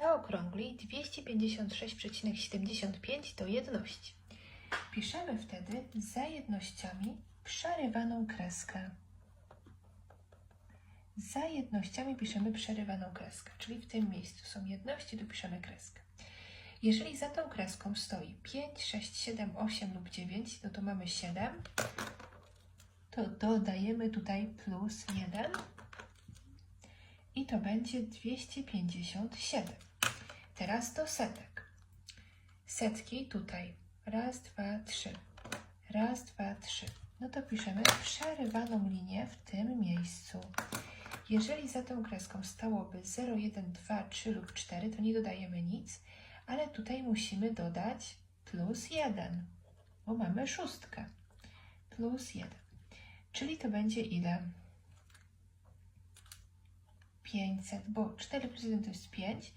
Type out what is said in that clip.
Zaokrąglij 256,75 do jedności. Piszemy wtedy za jednościami przerywaną kreskę. Za jednościami piszemy przerywaną kreskę, czyli w tym miejscu są jedności, tu piszemy kreskę. Jeżeli za tą kreską stoi 5, 6, 7, 8 lub 9, no to mamy 7, to dodajemy tutaj plus 1 i to będzie 257. Teraz do setek. Setki tutaj. Raz, dwa, trzy. Raz, dwa, trzy. No to piszemy przerywaną linię w tym miejscu. Jeżeli za tą kreską stałoby 0, 1, 2, 3 lub 4, to nie dodajemy nic, ale tutaj musimy dodać plus 1, bo mamy szóstkę. Plus 1. Czyli to będzie ile? 500, bo 4 plus 1 to jest 5,